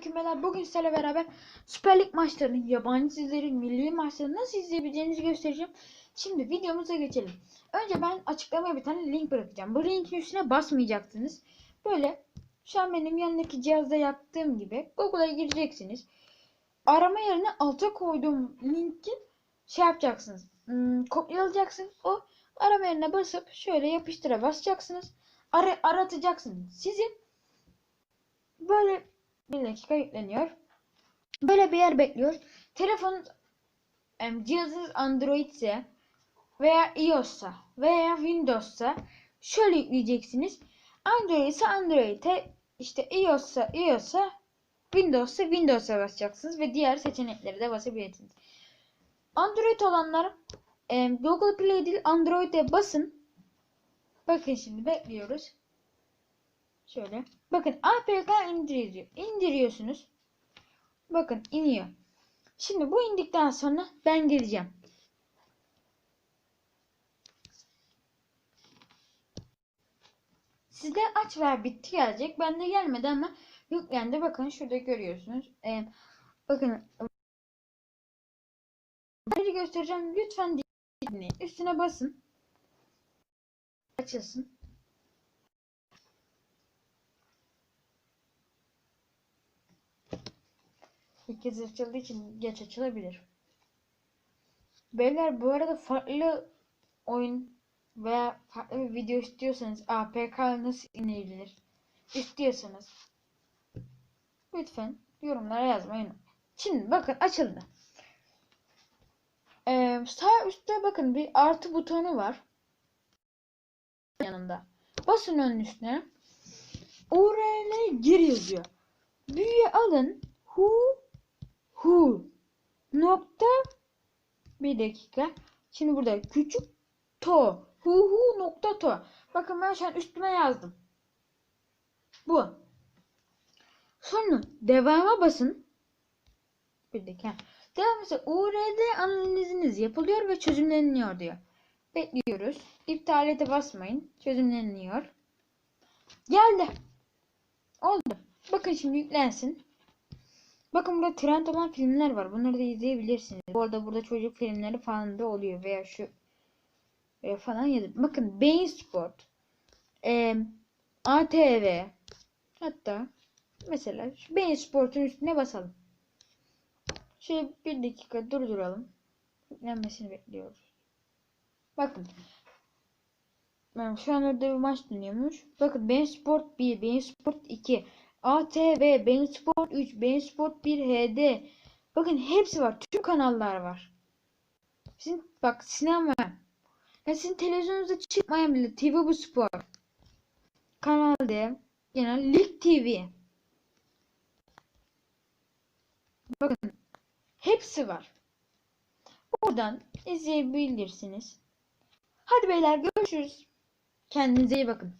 Kümeler bugün sizlerle beraber Süper Lig maçlarını, yabancı dizileri, milli maçları nasıl izleyebileceğinizi göstereceğim. Şimdi videomuza geçelim. Önce ben açıklamaya bir tane link bırakacağım. Bu linkin üstüne basmayacaksınız. Böyle şu an benim yanındaki cihazda yaptığım gibi Google'a gireceksiniz. Arama yerine alta koyduğum linki şey yapacaksınız. Hmm, kopyalayacaksınız. O arama yerine basıp şöyle yapıştıra basacaksınız. Ara, aratacaksınız. Sizi böyle bir dakika yükleniyor. Böyle bir yer bekliyor. Telefonun em, cihazınız Android ise veya iOS'sa veya Windows'sa şöyle yükleyeceksiniz. Android ise Android'e işte iOS'sa iOS'a Windows'sa Windows'a basacaksınız ve diğer seçenekleri de basabilirsiniz. Android olanlar em, Google Play değil Android'e basın. Bakın şimdi bekliyoruz. Şöyle. Bakın APK indiriyor. İndiriyorsunuz. Bakın iniyor. Şimdi bu indikten sonra ben geleceğim. Sizde aç ver bitti gelecek. Bende gelmedi ama yüklendi. Bakın şurada görüyorsunuz. Ee, bakın göstereceğim. Lütfen dinleyin. Üstüne basın. Açılsın. İlk kez açıldığı için geç açılabilir. Beyler bu arada farklı oyun veya farklı bir video istiyorsanız APK nasıl indirilir istiyorsanız lütfen yorumlara yazmayın. Şimdi bakın açıldı. Ee, sağ üstte bakın bir artı butonu var. Yanında. Basın onun üstüne. URL gir yazıyor. Büyüye alın. Hu hu nokta bir dakika. Şimdi burada küçük to hu hu nokta to. Bakın ben şu an üstüme yazdım. Bu. Sonra devama basın. Bir dakika. Devam ise URL analiziniz yapılıyor ve çözümleniyor diyor. Bekliyoruz. İptal ete basmayın. Çözümleniyor. Geldi. Oldu. Bakın şimdi yüklensin. Bakın burada trend olan filmler var. Bunları da izleyebilirsiniz. Bu arada burada çocuk filmleri falan da oluyor. Veya şu e, falan yazıp. Bakın Bein Sport. E, ATV. Hatta mesela şu Bein Sport'un üstüne basalım. Şöyle bir dakika durduralım. Yüklenmesini bekliyoruz. Bakın. Şu an orada bir maç dönüyormuş. Bakın Bein Sport 1, Bein Sport 2. ATV, Bein Sport 3, Bein Sport 1 HD. Bakın hepsi var. Tüm kanallar var. Sizin bak sinema. Ya sizin televizyonunuzda çıkmayan bile TV bu spor. Kanal D. Yine Lig TV. Bakın hepsi var. Buradan izleyebilirsiniz. Hadi beyler görüşürüz. Kendinize iyi bakın.